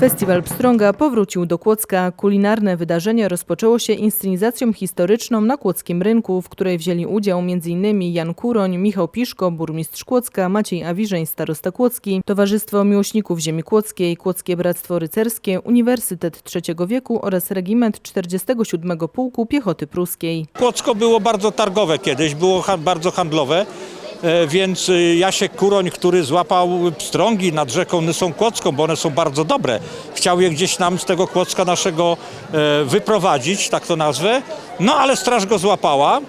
Festiwal Pstrąga powrócił do Kłodzka. Kulinarne wydarzenie rozpoczęło się inscenizacją historyczną na Kłodzkim Rynku, w której wzięli udział m.in. Jan Kuroń, Michał Piszko, burmistrz Kłodzka, Maciej Awiżeń, starosta Kłodzki, Towarzystwo Miłośników Ziemi Kłodzkiej, Kłodzkie Bractwo Rycerskie, Uniwersytet Trzeciego Wieku oraz Regiment 47 Pułku Piechoty Pruskiej. Kłodzko było bardzo targowe kiedyś, było bardzo handlowe, więc y, Jasiek Kuroń, który złapał pstrągi nad rzeką Nysą Kłodzką, bo one są bardzo dobre, chciał je gdzieś nam z tego Kłodzka naszego e, wyprowadzić, tak to nazwę, no ale straż go złapała,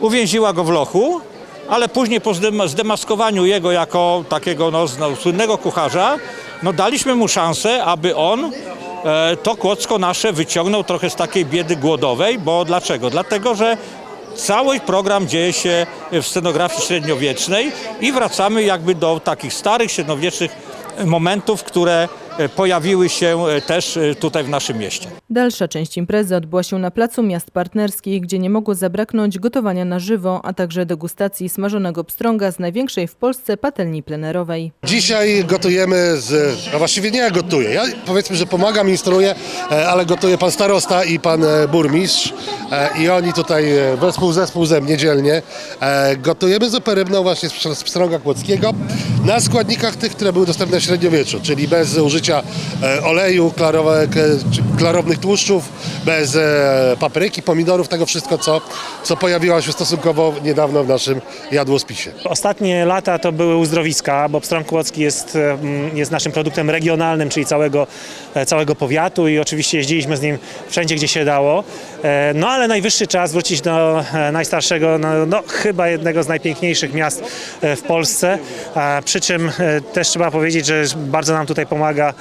uwięziła go w lochu, ale później po zdem- zdemaskowaniu jego jako takiego no, no, słynnego kucharza, no daliśmy mu szansę, aby on e, to Kłodzko nasze wyciągnął trochę z takiej biedy głodowej, bo dlaczego? Dlatego, że cały program dzieje się w scenografii średniowiecznej i wracamy jakby do takich starych średniowiecznych momentów, które pojawiły się e, też e, tutaj w naszym mieście. Dalsza część imprezy odbyła się na Placu Miast Partnerskich, gdzie nie mogło zabraknąć gotowania na żywo, a także degustacji smażonego pstrąga z największej w Polsce patelni plenerowej. Dzisiaj gotujemy z, a właściwie nie ja gotuję, ja powiedzmy, że pomagam, instruuję, e, ale gotuje pan starosta i pan e, burmistrz e, i oni tutaj e, wespół zespół ze mnie dzielnie e, gotujemy zupę rybną właśnie z z pstrąga kłodzkiego na składnikach tych, które były dostępne w średniowieczu, czyli bez użycia e, oleju, klarowek, e, klarownych tłuszczów, bez e, papryki, pomidorów, tego wszystko, co, co pojawiło się stosunkowo niedawno w naszym jadłospisie. Ostatnie lata to były uzdrowiska, bo pstrąg kłodzki jest, em, jest naszym produktem regionalnym, czyli całego, e, całego powiatu i oczywiście jeździliśmy z nim wszędzie, gdzie się dało. E, No ale najwyższy czas wrócić do e, najstarszego, no, no chyba jednego z najpiękniejszych miast e, w Polsce. Przy czym e, też trzeba powiedzieć, że bardzo nam tutaj pomaga e,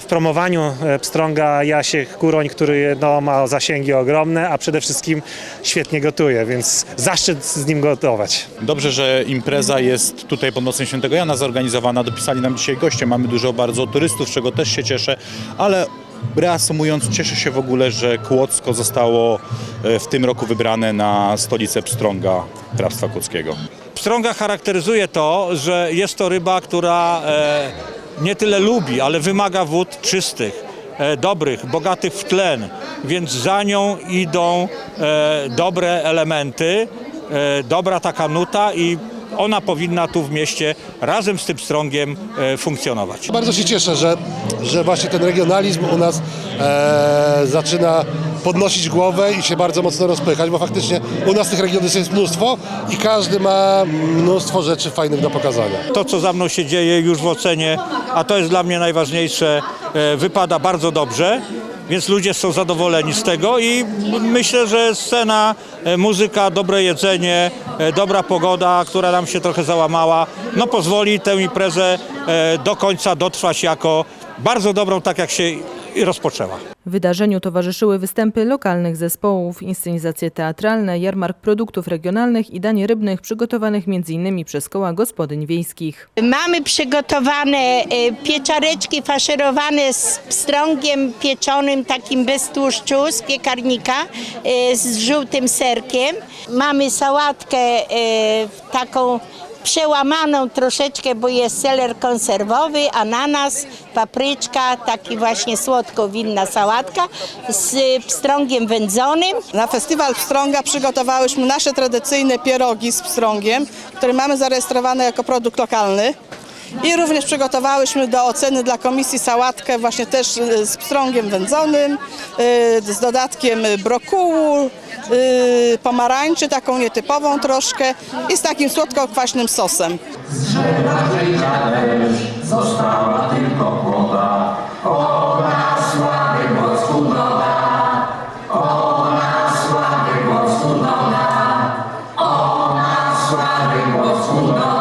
w promowaniu e, pstrąga Jasiek Kuroń, który no, ma zasięgi ogromne, a przede wszystkim świetnie gotuje, więc zaszczyt z nim gotować. Dobrze, że impreza jest tutaj pod Nocem Świętego Jana zorganizowana. Dopisali nam dzisiaj goście. Mamy dużo bardzo turystów, z czego też się cieszę, ale reasumując, cieszę się w ogóle, że Kłodzko zostało e, w tym roku wybrane na stolicę Pstrąga Hrabstwa Kłodzkiego. Pstrąga charakteryzuje to, że jest to ryba, która e, nie tyle lubi, ale wymaga wód czystych, e, dobrych, bogatych w tlen, więc za nią idą e, dobre elementy, dobra taka nuta i ona powinna tu w mieście razem z tym pstrągiem e, funkcjonować. Bardzo się cieszę, że, że właśnie ten regionalizm u nas e, zaczyna podnosić głowę i się bardzo mocno rozpychać, bo faktycznie u nas tych regionów jest mnóstwo i każdy ma mnóstwo rzeczy fajnych do pokazania. To, co za mną się dzieje już w ocenie, a to jest dla mnie najważniejsze, e, wypada bardzo dobrze, więc ludzie są zadowoleni z tego i myślę, że scena, e, muzyka, dobre jedzenie, e, dobra pogoda, która nam się trochę załamała, no pozwoli tę imprezę do końca dotrwać jako bardzo dobrą, tak jak się rozpoczęła. Wydarzeniu towarzyszyły występy lokalnych zespołów, inscenizacje teatralne, jarmark produktów regionalnych i dań rybnych przygotowanych m.in. przez koła gospodyń wiejskich. Mamy przygotowane e, pieczareczki faszerowane z pstrągiem pieczonym, takim bez tłuszczu, z piekarnika, e, z żółtym serkiem. Mamy sałatkę e, taką przełamaną troszeczkę, bo jest seler konserwowy, ananas, papryczka, taki właśnie słodko-winna z pstrągiem wędzonym. Na festiwal Pstrąga przygotowałyśmy nasze tradycyjne pierogi z pstrągiem, które mamy zarejestrowane jako produkt lokalny. I również przygotowałyśmy do oceny dla komisji sałatkę właśnie też y, z pstrągiem wędzonym, y, z dodatkiem brokułu, y, pomarańczy, taką nietypową troszkę i z takim słodko-kwaśnym sosem. Została tylko. 소나